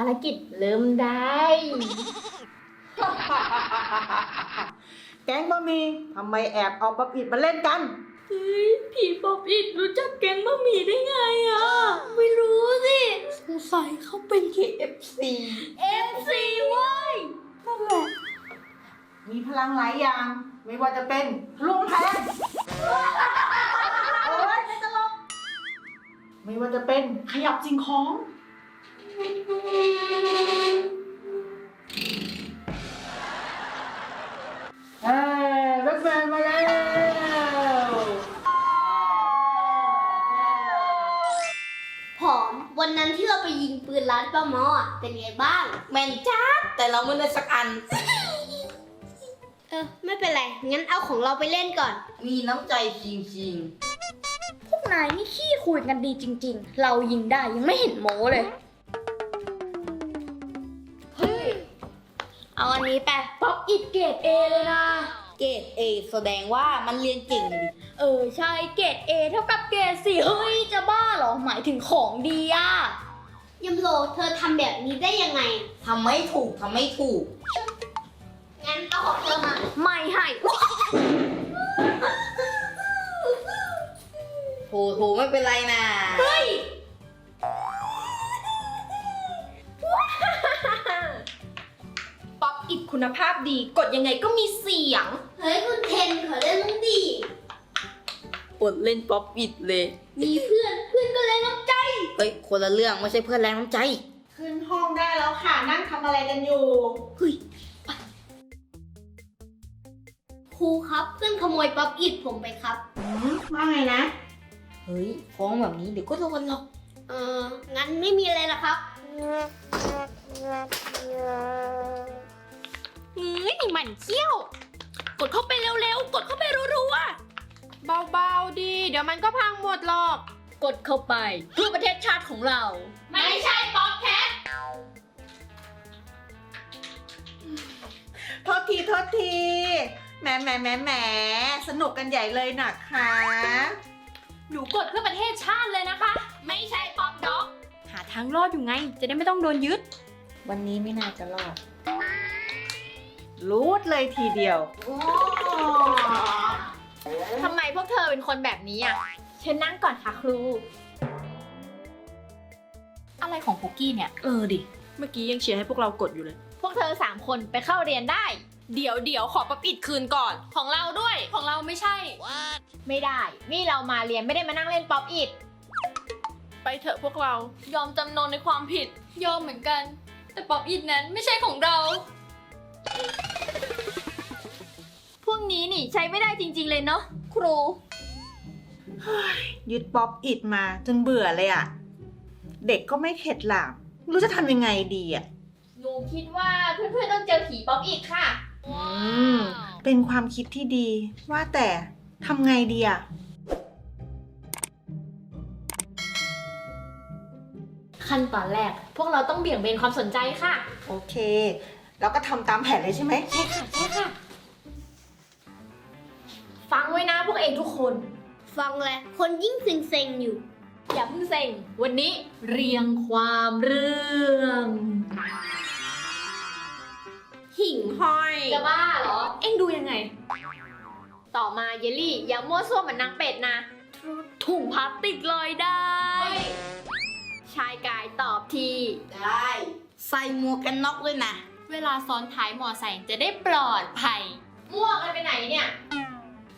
ารกิจเริ่มได้ แก๊งบะหมี่ทำไมแอบเอาป๊อปอิดมาเล่นกัน เฮ้ยผีป๊อปอิดรู้จักแก๊งบะหมี่ได้ไงอะ ไม่รู้สิสงสัยเขาเป็น KFC MC เว้ยนั่นแหละ มีพลังหลายอย่าง ไม่ว่าจะเป็นลุงแพงโอ้ยไม่ตลก ไม่ว่าจะเป็นขยับสิ่งของ เอ้ยรถไฟมาแล้ว ผอมวันนั้นที่เราไปยิงปืนร้านป้าหมออะเป็นไงบ้าง แม่นจ้าแต่เราไม่ได้สักอัน เออ ไม่เป็นไร งั้นเอาของเราไปเล่นก่อน มีน้ำใจจริงพวกนายนี่ขี้คุยกันดีจริง ๆ เรายิงได้ยังไม่เห็นโม้เลย เอาอันนี้ไปป๊อปอิดเกรดเอเลยนะๆเกรดเอแสดงว่ามันเรียนเก่งดิเออใช่เกรดเอเท่ากับเกรดสี่เฮ้ยจะบ้าเหรอหมายถึงของดีอะยมโลเธอทำแบบนี้ได้ยังไง ทำไม่ถูกทำไม่ถูก งั้นเอาของเธอมา ไม่ให้โถโถไม่เป็นไรนะ คุณภาพดี กดยังไงก็มีเสียง เฮ้ยคุณเทนขอเล่นมุ้งดี อดเล่นป๊อปอิดเลย มีเพื่อนเพื่อนก็เลยน้ำใจ เอ้ย คนละเรื่องไม่ใช่เพื่อนแรงน้ำใจ ขึ้นห้องได้แล้วค่ะ นั่งทำอะไรกันอยู่ครูครับเพื่อนขโมยป๊อปอิดผมไปครับอืมว่าไงนะ เฮ้ยฟ้องแบบนี้เดี๋ยวก็โดนหรอก เอองั้นไม่มีอะไรละครับ เฮ้ยหมันเขี้ยว กดเข้าไปเร็วๆ กดเข้าไปรัวๆ เบาๆดี เดี๋ยวมันก็พังหมดหรอก กดเข้าไปเพื่อประเทศชาติของเรา ไม่ใช่ป๊อปแคทโทษทีโทษทีแหมแหมแหมแหมสนุกกันใหญ่เลยนะคะ หนูกดเพื่อประเทศชาติเลยนะคะ ไม่ใช่ป๊อปด็อก หาทางรอดอยู่ไง จะได้ไม่ต้องโดนยึด วันนี้ไม่น่าจะรอด รูดเลยทีเดียว ทำไมพวกเธอเป็นคนแบบนี้อะ เชิญนั่งก่อนค่ะครู อะไรของปุกกี้เนี่ย เออดิ เมื่อกี้ยังเชียร์ให้พวกเรากดอยู่เลย พวกเธอสามคนไปเข้าเรียนได้ เดี๋ยวเดี๋ยวขอป๊อปอิดคืนก่อน ของเราด้วย ของเราไม่ใช่ ไม่ได้ นี่เรามาเรียนไม่ได้มานั่งเล่นป๊อปอิดไปเถอะพวกเรา ยอมจำนนในความผิด ยอมเหมือนกัน แต่ป๊อปอิดนั้นไม่ใช่ของเรา พวกนี้นี่ใช้ไม่ได้จริง ๆ เลยเนาะครู ยึดป๊อปอิดมาจนเบื่อเลยอะเด็กก็ไม่เข็ดหลาบไม่รู้จะทำยังไงดีอะหนูคิดว่าเพื่อนๆต้องเจอผีป๊อปอิดค่ะ อืม เป็นความคิดที่ดี ว่าแต่ทำไงดีอะขั้นตอนแรก พวกเราต้องเบี่ยงเบนความสนใจค่ะ โอเค แล้วก็ทำตามแผนเลยใช่ไหม ใช่ค่ะใช่ค่ะ ฟังไว้นะพวกเองทุกคน ฟังเลยคนยิ่งเซ็งๆอยู่ อย่าเพิ่งเซ็ง วันนี้เรียงความเรื่อง หิ่งห้อย จะบ้าเหรอ เอ็งดูยังไง ต่อมาเยลลี่อย่ามั่วซั่วเหมือนนางเป็ดนะ ถุงพลาสติกเลยได้ ชายกายตอบที ได้ ใส่หมวกกันน็อกด้วยนะ เวลาซ้อนท้ายมอไซค์จะได้ปลอดภัย มั่วกันไปไหนเนี่ย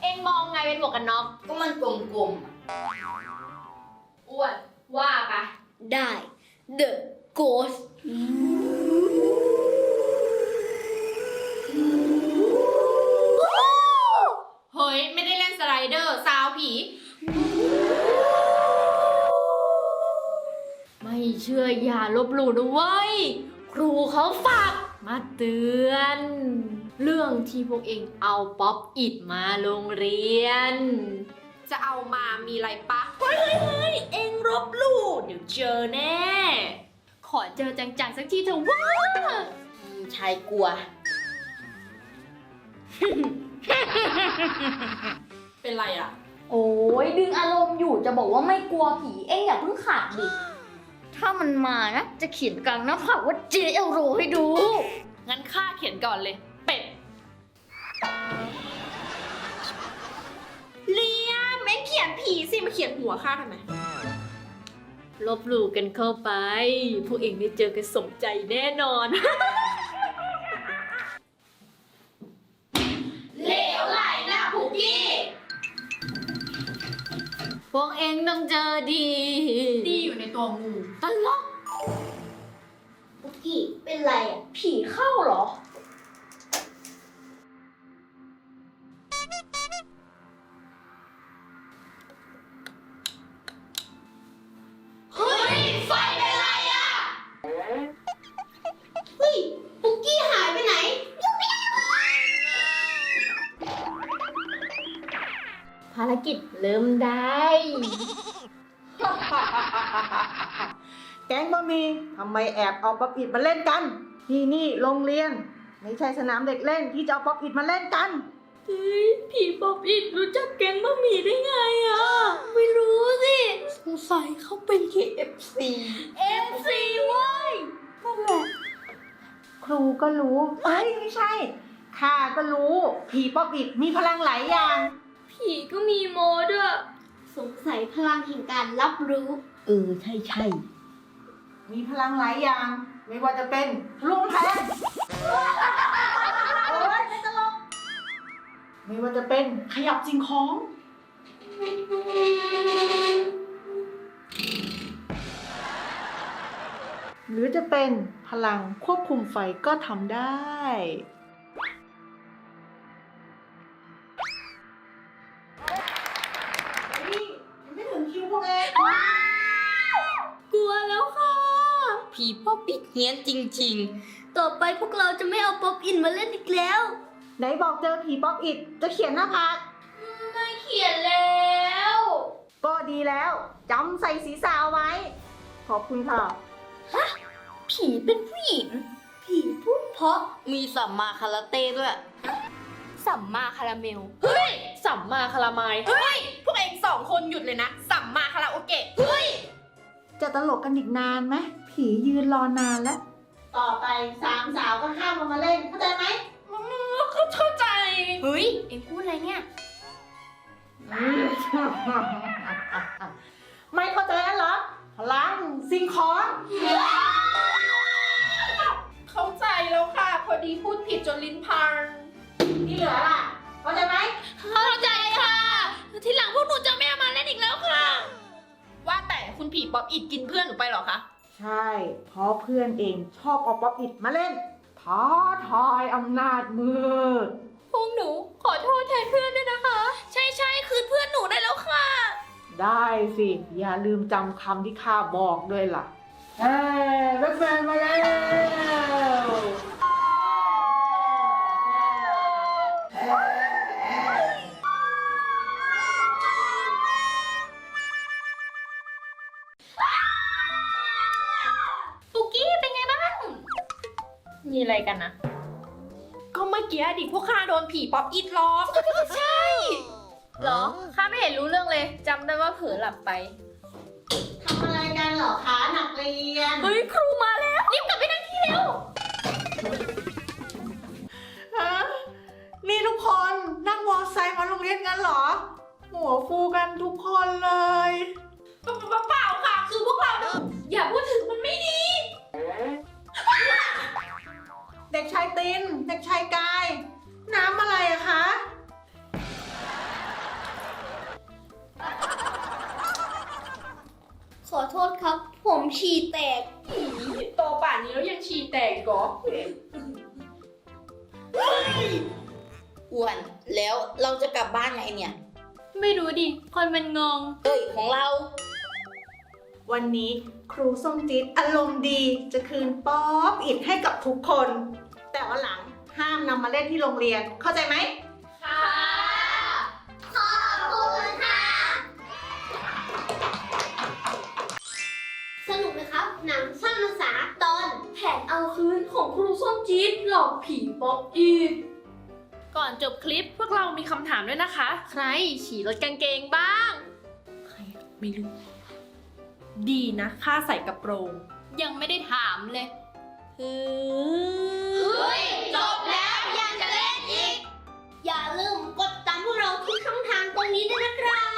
เอ็งมองไงเป็นหมวกกันน็อกก็มันกลมอ้วนว่าไปได้ The Ghost เฮ้ย ไม่ได้เล่นสไลเดอร์ซาวผี ไม่เชื่ออย่าลบหลู่นะเว้ย ครูเขาฝากมาเตือน เรื่องที่พวกเองเอาป๊อปอิดมาโรงเรียน จะเอามามีอะไรปะเฮ้ยเฮ้ยเฮ้ยเอ็งรบหลู่เดี๋ยวเจอแน่ ขอเจอจังๆสักทีเถอะว่าๆอืมชายกลัว เป็นไรอะ โอ้ยดึงอารมณ์อยู่จะบอกว่าไม่กลัวผีเอ็งอย่าเพิ่งขาดดิทถ้ามันมานะ จะเขียนกลางหน้าผากว่าเจเอลโรให้ดู งั้นข้าเขียนก่อนเลย เป็ดเลียมเอ็งเขียนผีสิมาเขียนหัวข้าทำไม ลบหลู่กันเข้าไป พวกเองได้เจอกันสมใจแน่นอน เลวไหลนะผูกี้ พวกเองต้องเจอดี ดีอยู่ในตัวงู ตลกปุกกี้เป็นไรอะ ผีเข้าเหรอ เฮ้ย ไฟเป็นไรอะ เฮ้ย ปุกกี้หายไปไหน ภารกิจเริ่มได้ แก๊งบะหมีทำไมแอบเอาป๊อปอิดมาเล่นกัน ที่นี่โรงเรียน ไม่ใช่สนามเด็กเล่นที่จะเอาป๊อปอิดมาเล่นกัน เฮ้ยผีป๊อปอิดรู้จักแก๊งบะหมี่ได้ไงอะ ไม่รู้สิ สงสัยเขาเป็น KFC MC เว้ยครูก็รู้ เอ้ยไม่ใช่ ข้าก็รู้ ผีป๊อปอิดมีพลังหลายอย่าง ผีก็มีโมด้วยสงสัยพลังแห่งการรับรู้ เออ ใช่ใช่มีพลังหลายอย่าง ไม่ว่าจะเป็นลุงแพง ไม่ว่าจะเป็นขยับสิ่งของ หรือจะเป็นพลังควบคุมไฟก็ทำได้นี่ยังไม่ถึงคิวพวกเองกลัวแล้วค่ะ ผีพ่อปิดเฮี้ยนจริง ๆ ต่อไปพวกเราจะไม่เอาป๊อปอินมาเล่นอีกแล้ว ไหนบอกเจอผีป๊อปอิดจะเขียนหน้าผากไม่เขียนแล้ว ก็ดีแล้วจำใส่ศีรษะเอาไว้ ขอบคุณค่ะผีเป็นผู้หญิง ผีพูดเพราะๆมีสัมมาคาราเต้ด้วย สัมมาคาราเมล เฮ้ย สัมมาคารามายเฮ้ย พวกเองสองคนหยุดเลยนะ สัมมาคาราโอเกะ เฮ้ย จะตลกกันอีกนานไหมผียืนรอนานแล้ว ต่อไปสามสาวก็ข้ามมามาเล่นเข้าใจไหม เข้าใจ เฮ้ย เอ็งพูดอะไรเนี่ย ไม่เข้าใจแล้วเหรอพลังสิ่งของ เข้าใจแล้วค่ะ พอดีพูดผิดจนลิ้นพันที่เหลือล่ะเข้าใจไหมเข้าใจค่ะ ทีหลังพวกหนูจะไม่เอามาเล่นอีกแล้วค่ะ ว่าแต่คุณผีป๊อปอิดกินเพื่อนหนูไปเหรอคะ ใช่ เพราะเพื่อนเองชอบเอาป๊อปอิดมาเล่น ท้าทายอำนาจมืดพวกหนูขอโทษแทนเพื่อนด้วยนะคะ ใช่ใช่คืนเพื่อนหนูได้แล้วค่ะ ได้สิ อย่าลืมจำคำที่ข้าบอกด้วยล่ะเอ้ยแบ็คแม ข้าโดนผีป๊อปอิดหลอกใช่ เหรอข้าไม่เห็นรู้เรื่องเลยจำได้ว่าเผลอหลับไป ทำอะไรกันเหรอคะนักเรียน เฮ้ยครูมาแล้วรีบกลับไปนั่งที่เร็วฮะนี่ทุกคนนั่งมอไซค์มาโรงเรียนกันเหรอ หัวฟูกันทุกคนเลย เปล่าค่ะ คือพวกเราเนี่ยอย่าพูดถึงมันไม่ดี เด็กชายติน เด็กชายกาย น้ำอะไรอะคะ ขอโทษครับ ผมฉี่แตก โตป่านนี้แล้วยังฉี่แตกอีกเหรออ้วนแล้วเราจะกลับบ้านไงเนี่ย ไม่รู้ดิ คนมันงง เอ้ยของเรา วันนี้ครูส้มจิตอารมณ์ดีจะคืนป๊อปอิดให้กับทุกคน แต่วันหลัง ห้ามนำมาเล่นที่โรงเรียน เข้าใจไหม ค่ะขอบคุณค่ะ สนุกนะครับ หนังสั้นภาษาตอนแผนเอาคืนของครูส้มจี๊ดหลอกผีป๊อปอีก ก่อนจบคลิปพวกเรามีคำถามด้วยนะคะ ใครฉี่รถกางเกงบ้าง ใครอะไม่รู้ ดีนะข้าใส่กระโปรง ยังไม่ได้ถามเลย เฮ้ย จบแล้วยังจะเล่นอีก อย่าลืมกดตามพวกเราที่ช่องทางตรงนี้ด้วยนะครับ